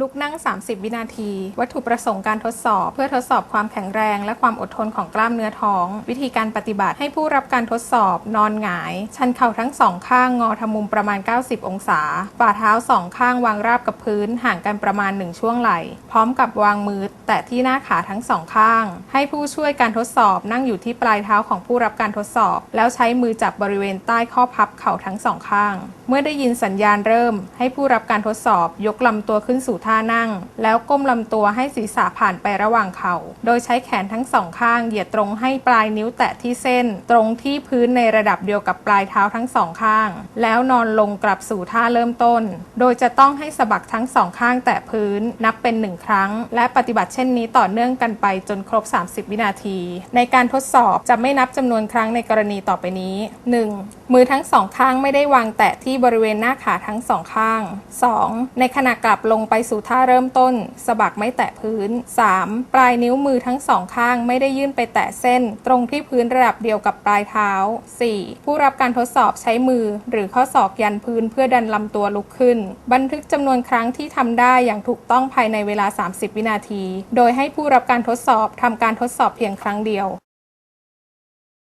ลุกนั่ง 30 วินาที วัตถุประสงค์การทดสอบ เพื่อทดสอบความแข็งแรง และความอดทนของกล้ามเนื้อท้อง วิธีการปฏิบัติให้ผู้รับการทดสอบ นอนหงาย ชันเข่าทั้งสองข้างงอทำมุมประมาณ 90 องศา ฝ่าเท้าสองข้างวางราบกับพื้นห่างกันประมาณ 1 ช่วงไหล่ พร้อมกับวางมือแตะที่หน้าขาทั้งสองข้าง ให้ผู้ช่วยการทดสอบนั่งอยู่ที่ปลายเท้าของผู้รับการทดสอบ แล้วใช้มือจับบริเวณใต้ข้อพับเข่าทั้งสองข้าง เมื่อได้ยินสัญญาณเริ่ม ให้ผู้รับการทดสอบยกลำตัวขึ้นสู่ท่านั่ง แล้วก้มลำตัวให้ศีรษะผ่านไประหว่างเข่า โดยใช้แขนทั้งสองข้างเหยียดตรงให้ปลายนิ้วแตะที่เส้น ตรงที่พื้นในระดับเดียวกับปลายเท้าทั้งสองข้าง แล้วนอนลงกลับสู่ท่าเริ่มต้น โดยจะต้องให้สะบักทั้งสองข้างแตะพื้นนับเป็นหนึ่งครั้ง และปฏิบัติเช่นนี้ต่อเนื่องกันไปจนครบ 30 วินาที ในการทดสอบจะไม่นับจำนวนครั้งในกรณีต่อไปนี้ 1. มือทั้งสองข้างไม่ได้วางแตะที่บริเวณหน้าขาทั้งสองข้าง 2. ในขณะกลับลงไปสู่ท่าเริ่มต้น สะบักไม่แตะพื้น 3. ปลายนิ้วมือทั้งสองข้างไม่ได้ยื่นไปแตะเส้น ตรงที่พื้นระดับเดียวกับปลายเท้า 4. ผู้รับการทดสอบใช้มือ หรือข้อศอกยันพื้นเพื่อดันลำตัวลุกขึ้น บันทึกจำนวนครั้งที่ทำได้อย่างถูกต้องภายในเวลา 30 วินาที โดยให้ผู้รับการทดสอบทำการทดสอบเพียงครั้งเดียว